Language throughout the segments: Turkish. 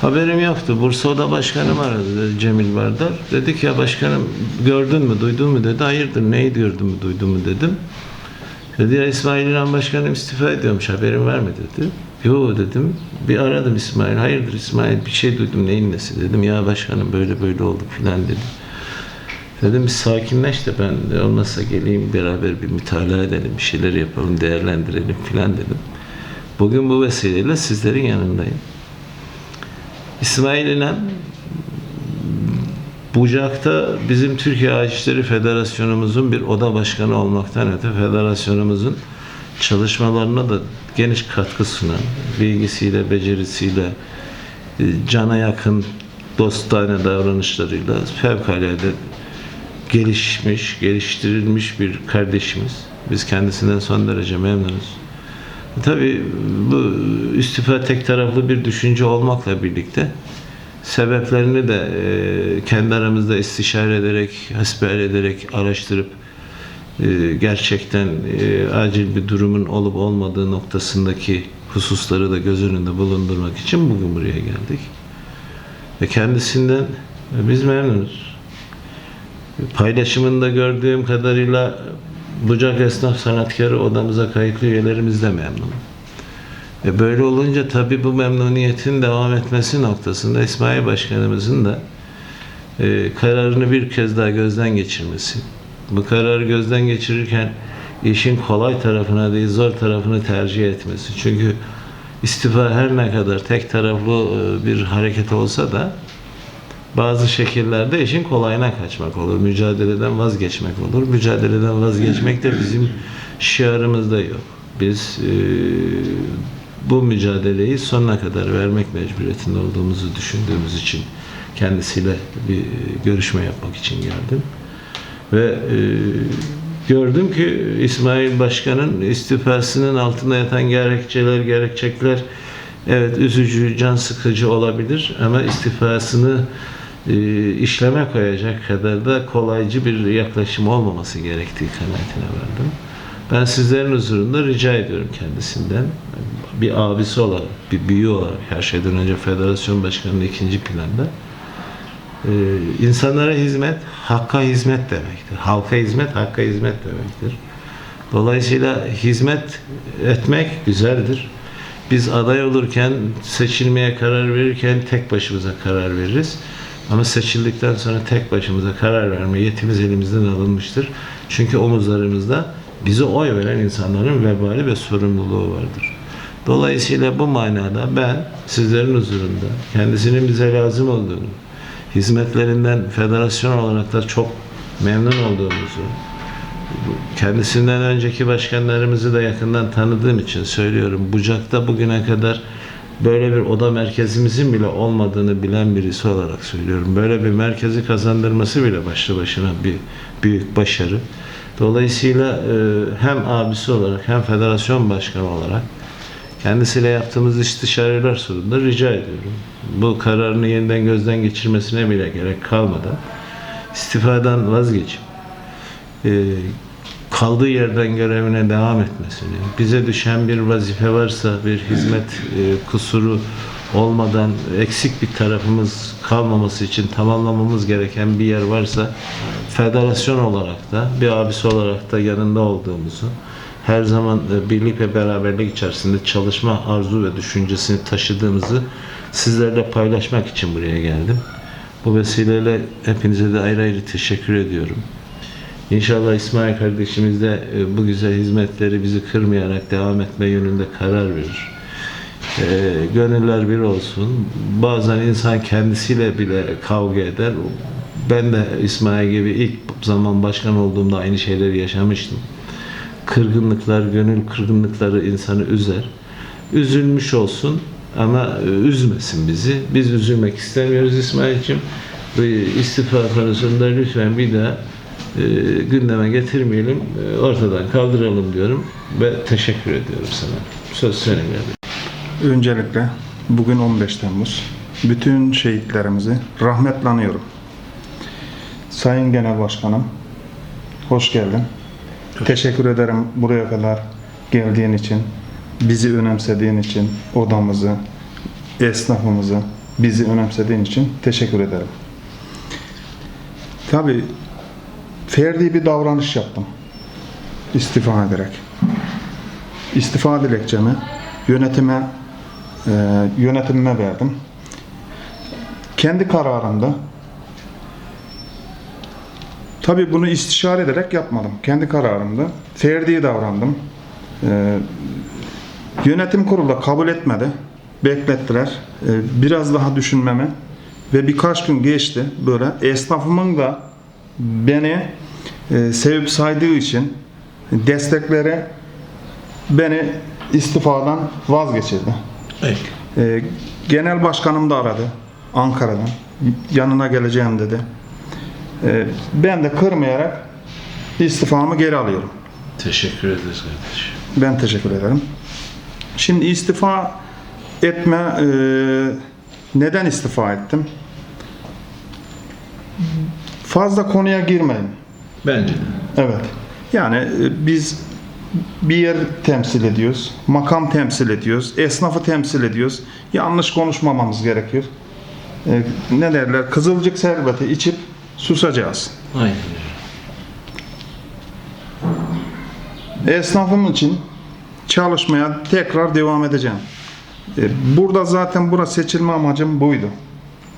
Haberim yoktu. Bursa Oda Başkanım aradı dedi, Cemil Vardar. Dedik ya başkanım gördün mü, duydun mu dedi. Hayırdır neyi gördün mü, duydun mu dedim. Dedi ya İsmail İnan Başkanım istifa ediyormuş haberim var mı dedi. Yo dedim. Bir aradım İsmail. Hayırdır İsmail bir şey duydum neyin nesi dedim. Ya başkanım böyle böyle oldu filan dedi. Dedim bir sakinleş de ben olmazsa geleyim beraber bir mütalaa edelim, bir şeyler yapalım, değerlendirelim filan dedim. Bugün bu vesileyle sizlerin yanındayım. İsmail İnan Bucak'ta bizim Türkiye Ağaç İşleri Federasyonumuzun bir oda başkanı olmaktan öte federasyonumuzun çalışmalarına da geniş katkı sunan, bilgisiyle, becerisiyle, e, cana yakın dostane davranışlarıyla fevkalade gelişmiş, geliştirilmiş bir kardeşimiz. Biz kendisinden son derece memnunuz. Tabii bu istifa tek taraflı bir düşünce olmakla birlikte sebeplerini de e, kendi aramızda istişare ederek, hasbihal ederek, araştırıp e, gerçekten e, acil bir durumun olup olmadığı noktasındaki hususları da göz önünde bulundurmak için bugün buraya geldik. Ve kendisinden e, biz memnunuz. Paylaşımında gördüğüm kadarıyla Bucak Esnaf Sanatkarı odamıza kayıtlı üyelerimiz de memnun. E böyle olunca tabii bu memnuniyetin devam etmesi noktasında İsmail Başkanımızın da e, kararını bir kez daha gözden geçirmesi. Bu kararı gözden geçirirken işin kolay tarafına değil zor tarafını tercih etmesi. Çünkü istifa her ne kadar tek taraflı e, bir hareket olsa da bazı şekillerde işin kolayına kaçmak olur. Mücadeleden vazgeçmek olur. Mücadeleden vazgeçmek de bizim şiarımızda yok. Biz e, bu mücadeleyi sonuna kadar vermek mecburiyetinde olduğumuzu düşündüğümüz için kendisiyle bir görüşme yapmak için geldim. Ve e, gördüm ki İsmail Başkan'ın istifasının altında yatan gerekçeler, gerekçekler evet üzücü, can sıkıcı olabilir ama istifasını e, işleme koyacak kadar da kolaycı bir yaklaşım olmaması gerektiği kanaatine vardım. Ben sizlerin huzurunda rica ediyorum kendisinden bir abisi olarak, bir büyüğü olarak her şeyden önce federasyon başkanının ikinci planda e, insanlara hizmet, hakka hizmet demektir. Halka hizmet, hakka hizmet demektir. Dolayısıyla hizmet etmek güzeldir. Biz aday olurken, seçilmeye karar verirken tek başımıza karar veririz. Ama seçildikten sonra tek başımıza karar verme yetimiz elimizden alınmıştır. Çünkü omuzlarımızda bize oy veren insanların vebali ve sorumluluğu vardır. Dolayısıyla bu manada ben sizlerin huzurunda kendisinin bize lazım olduğunu, hizmetlerinden federasyon olarak da çok memnun olduğumuzu, kendisinden önceki başkanlarımızı da yakından tanıdığım için söylüyorum. Bucak'ta bugüne kadar böyle bir oda merkezimizin bile olmadığını bilen birisi olarak söylüyorum. Böyle bir merkezi kazandırması bile başlı başına bir büyük başarı. Dolayısıyla e, hem abisi olarak hem federasyon başkanı olarak kendisiyle yaptığımız istişareler sonunda rica ediyorum. Bu kararını yeniden gözden geçirmesine bile gerek kalmadan istifadan vazgeçip e, kaldığı yerden görevine devam etmesini, bize düşen bir vazife varsa bir hizmet e, kusuru olmadan eksik bir tarafımız kalmaması için tamamlamamız gereken bir yer varsa federasyon olarak da bir abisi olarak da yanında olduğumuzu her zaman e, birlik ve beraberlik içerisinde çalışma arzu ve düşüncesini taşıdığımızı sizlerle paylaşmak için buraya geldim. Bu vesileyle hepinize de ayrı ayrı teşekkür ediyorum. İnşallah İsmail kardeşimiz de e, bu güzel hizmetleri bizi kırmayarak devam etme yönünde karar verir. E, gönüller bir olsun. Bazen insan kendisiyle bile kavga eder. Ben de İsmail gibi ilk zaman başkan olduğumda aynı şeyleri yaşamıştım. Kırgınlıklar, gönül kırgınlıkları insanı üzer. Üzülmüş olsun ama e, üzmesin bizi. Biz üzülmek istemiyoruz İsmail'ciğim. Bu istifa konusunda lütfen bir daha e, gündeme getirmeyelim, e, ortadan kaldıralım diyorum ve teşekkür ediyorum sana. Söz senin kardeşim. Öncelikle bugün 15 Temmuz. Bütün şehitlerimizi rahmetle anıyorum. Sayın Genel Başkanım, hoş geldin. Teşekkür ederim buraya kadar geldiğin için, bizi önemsediğin için, odamızı, esnafımızı, Bizi önemsediğin için teşekkür ederim. Tabii ferdi bir davranış yaptım. İstifa ederek. İstifa dilekçemi yönetime e, yönetimime verdim. Kendi kararımda Tabii bunu istişare ederek yapmadım. Kendi kararımda. Ferdi davrandım. Ee, yönetim kurulu kabul etmedi. Beklettiler. Ee, biraz daha düşünmemi ve birkaç gün geçti böyle. Esnafımın da beni e, sevip saydığı için destekleri beni istifadan vazgeçirdi. Ee, genel başkanım da aradı Ankara'dan. Yanına geleceğim dedi. Ee, ben de kırmayarak istifamı geri alıyorum. Teşekkür ederiz kardeşim. Ben teşekkür ederim. Şimdi istifa etme e, neden istifa ettim? Fazla konuya girmeyin. Bence. Evet. Yani e, biz bir yer temsil ediyoruz, makam temsil ediyoruz, esnafı temsil ediyoruz. Yanlış konuşmamamız gerekiyor. E, ne derler? Kızılcık şerbeti içip susacağız. Aynen. Esnafım için çalışmaya tekrar devam edeceğim. E, Burada zaten bura seçilme amacım buydu.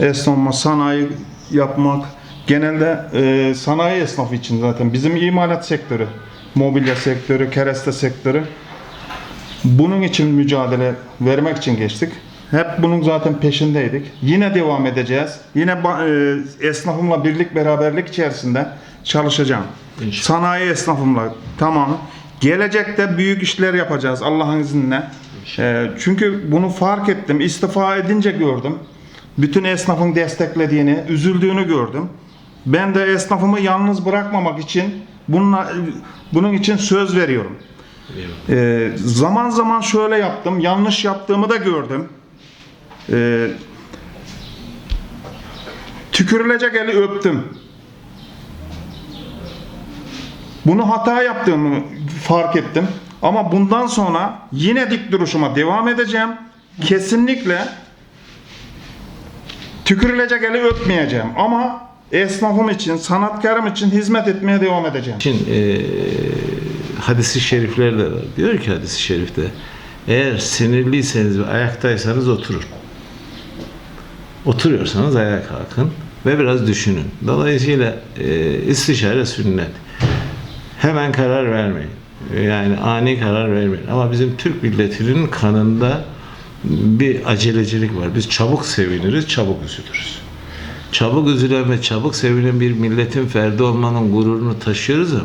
Esnafıma sanayi yapmak, genelde e, sanayi esnafı için zaten bizim imalat sektörü, mobilya sektörü, kereste sektörü. Bunun için mücadele vermek için geçtik. Hep bunun zaten peşindeydik. Yine devam edeceğiz. Yine e, esnafımla birlik beraberlik içerisinde çalışacağım. İnşallah. Sanayi esnafımla tamamı. Gelecekte büyük işler yapacağız Allah'ın izniyle. E, çünkü bunu fark ettim. İstifa edince gördüm. Bütün esnafın desteklediğini, üzüldüğünü gördüm. Ben de esnafımı yalnız bırakmamak için bununla, bunun için söz veriyorum. Ee, zaman zaman şöyle yaptım, yanlış yaptığımı da gördüm. Ee, tükürülecek eli öptüm. Bunu hata yaptığımı fark ettim. Ama bundan sonra yine dik duruşuma devam edeceğim. Kesinlikle tükürülecek eli öpmeyeceğim. Ama esnafım için, sanatkarım için hizmet etmeye devam edeceğim. Şimdi e, hadisi şerifler de var. Diyor ki hadisi şerifte eğer sinirliyseniz ve ayaktaysanız oturun. Oturuyorsanız ayağa kalkın ve biraz düşünün. Dolayısıyla e, istişare sünnet. Hemen karar vermeyin. Yani ani karar vermeyin. Ama bizim Türk milletinin kanında bir acelecilik var. Biz çabuk seviniriz, çabuk üzülürüz. Çabuk üzülen ve çabuk sevinen bir milletin ferdi olmanın gururunu taşıyoruz ama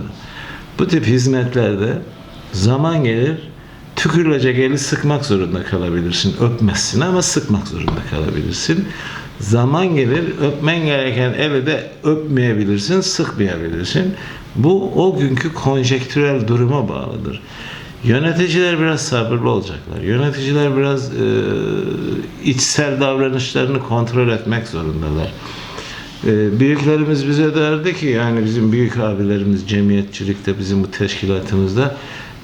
bu tip hizmetlerde zaman gelir tükürülecek eli sıkmak zorunda kalabilirsin. Öpmezsin ama sıkmak zorunda kalabilirsin. Zaman gelir öpmen gereken eli de öpmeyebilirsin, sıkmayabilirsin. Bu o günkü konjektürel duruma bağlıdır. Yöneticiler biraz sabırlı olacaklar. Yöneticiler biraz e, içsel davranışlarını kontrol etmek zorundalar. E, büyüklerimiz bize derdi ki yani bizim büyük abilerimiz cemiyetçilikte bizim bu teşkilatımızda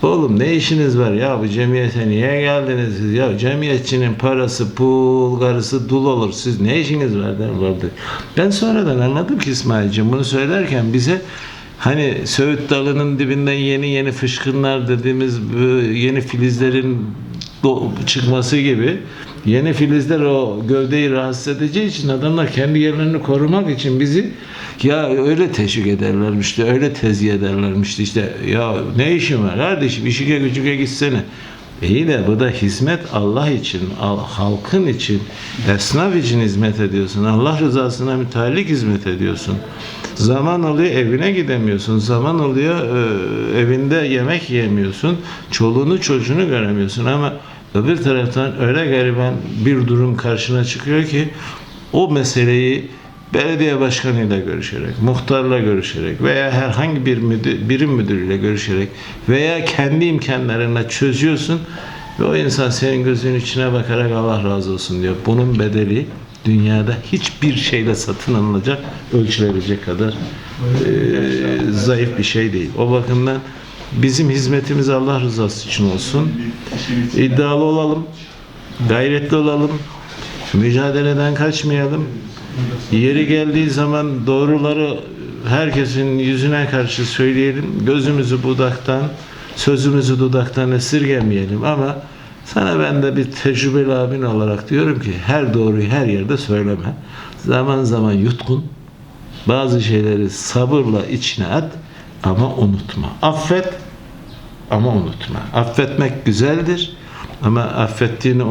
Oğlum ne işiniz var ya bu cemiyete niye geldiniz siz ya cemiyetçinin parası pul karısı dul olur siz ne işiniz var derlerdi. Ben sonradan anladım ki İsmail'cim bunu söylerken bize hani Söğüt dalının dibinden yeni yeni fışkınlar dediğimiz yeni filizlerin çıkması gibi yeni filizler o gövdeyi rahatsız edeceği için adamlar kendi yerlerini korumak için bizi ya öyle teşvik ederlermişti, öyle tezih ederlermişti işte ya ne işin var kardeşim işine gücüne gitsene. İyi de bu da hizmet Allah için, al- halkın için, esnaf için hizmet ediyorsun. Allah rızasına müteallik hizmet ediyorsun. Zaman oluyor evine gidemiyorsun. Zaman oluyor e, evinde yemek yiyemiyorsun. Çoluğunu çocuğunu göremiyorsun ama öbür taraftan öyle gariban bir durum karşına çıkıyor ki o meseleyi belediye başkanıyla görüşerek, muhtarla görüşerek veya herhangi bir müdür, birim müdürüyle görüşerek veya kendi imkanlarına çözüyorsun ve o insan senin gözünün içine bakarak Allah razı olsun diyor. Bunun bedeli dünyada hiçbir şeyle satın alınacak, ölçülebilecek kadar eee, zayıf bir şey değil. O bakımdan bizim hizmetimiz Allah rızası için olsun. İddialı olalım, gayretli olalım, Mücadeleden kaçmayalım. Yeri geldiği zaman doğruları herkesin yüzüne karşı söyleyelim. Gözümüzü budaktan, sözümüzü dudaktan esirgemeyelim ama sana ben de bir tecrübeli abin olarak diyorum ki her doğruyu her yerde söyleme. Zaman zaman yutkun. Bazı şeyleri sabırla içine at ama unutma. Affet ama unutma. Affetmek güzeldir ama affettiğini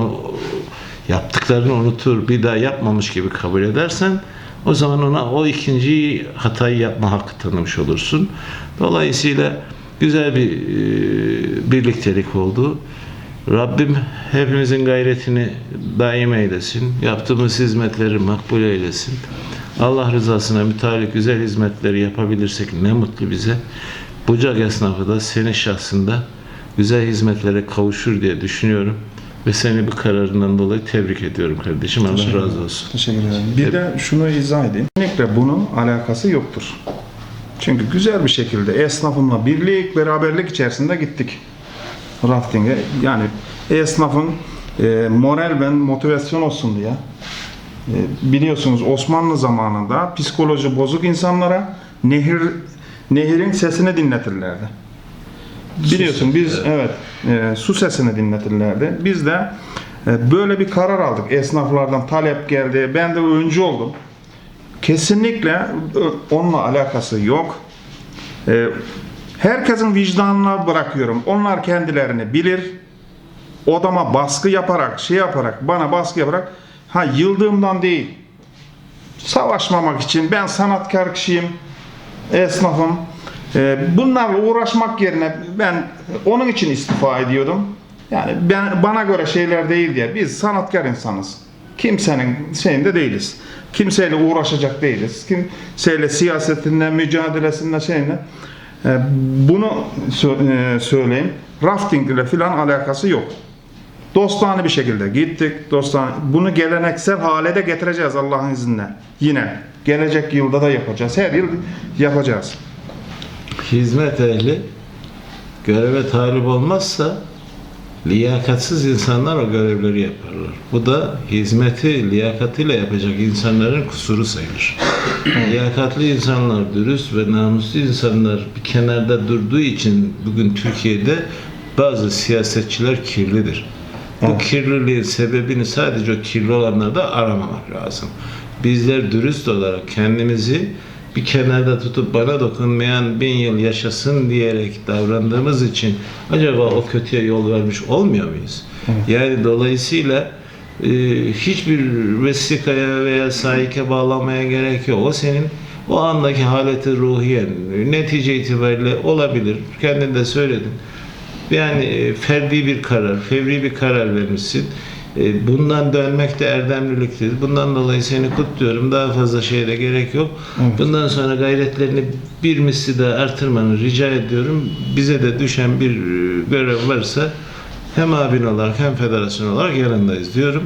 yaptıklarını unutur bir daha yapmamış gibi kabul edersen o zaman ona o ikinci hatayı yapma hakkı tanımış olursun. Dolayısıyla güzel bir e, birliktelik oldu. Rabbim hepimizin gayretini daim eylesin. Yaptığımız hizmetleri makbul eylesin. Allah rızasına mütalik güzel hizmetleri yapabilirsek ne mutlu bize. Bucak esnafı da senin şahsında güzel hizmetlere kavuşur diye düşünüyorum. Ve seni bu kararından dolayı tebrik ediyorum kardeşim. Allah razı olsun. Teşekkür ederim. Bir de şunu izah edeyim. Kesinlikle bunun alakası yoktur. Çünkü güzel bir şekilde esnafımla birlik, beraberlik içerisinde gittik rafting'e. Yani esnafın e, moral ve motivasyon olsun diye. E, biliyorsunuz Osmanlı zamanında psikoloji bozuk insanlara nehir nehirin sesini dinletirlerdi. Biliyorsun biz evet e, su sesini dinletirlerdi. Biz de e, böyle bir karar aldık. Esnaflardan talep geldi. Ben de öncü oldum. Kesinlikle e, onunla alakası yok. E, herkesin vicdanına bırakıyorum. Onlar kendilerini bilir. Odama baskı yaparak, şey yaparak, bana baskı yaparak ha yıldığımdan değil. Savaşmamak için ben sanatkar kişiyim. Esnafım. E, bunlarla uğraşmak yerine ben onun için istifa ediyordum. Yani ben bana göre şeyler değil diye. Biz sanatkar insanız. Kimsenin şeyinde değiliz. Kimseyle uğraşacak değiliz. Kimseyle siyasetinde, mücadelesinde şeyinde. E, bunu e, söyleyeyim. Rafting ile filan alakası yok. Dostane bir şekilde gittik. Dostane. Bunu geleneksel hale getireceğiz Allah'ın izniyle. Yine gelecek yılda da yapacağız. Her yıl yapacağız. Hizmet ehli göreve talip olmazsa liyakatsiz insanlar o görevleri yaparlar. Bu da hizmeti liyakatiyle yapacak insanların kusuru sayılır. Liyakatli insanlar, dürüst ve namuslu insanlar bir kenarda durduğu için bugün Türkiye'de bazı siyasetçiler kirlidir. Bu kirliliğin sebebini sadece o kirli olanlarda aramamak lazım. Bizler dürüst olarak kendimizi bir kenarda tutup bana dokunmayan bin yıl yaşasın diyerek davrandığımız için acaba o kötüye yol vermiş olmuyor muyuz? Yani dolayısıyla e, hiçbir vesikaya veya sahike bağlamaya gerek yok. O senin o andaki haleti ruhiyen netice itibariyle olabilir. Kendin de söyledin. Yani e, ferdi bir karar, fevri bir karar vermişsin. E, Bundan dönmek de erdemliliktir. Bundan dolayı seni kutluyorum. Daha fazla şeye de gerek yok. Evet. Bundan sonra gayretlerini bir misli daha artırmanı rica ediyorum. Bize de düşen bir e, görev varsa hem abin olarak hem federasyon olarak yanındayız diyorum.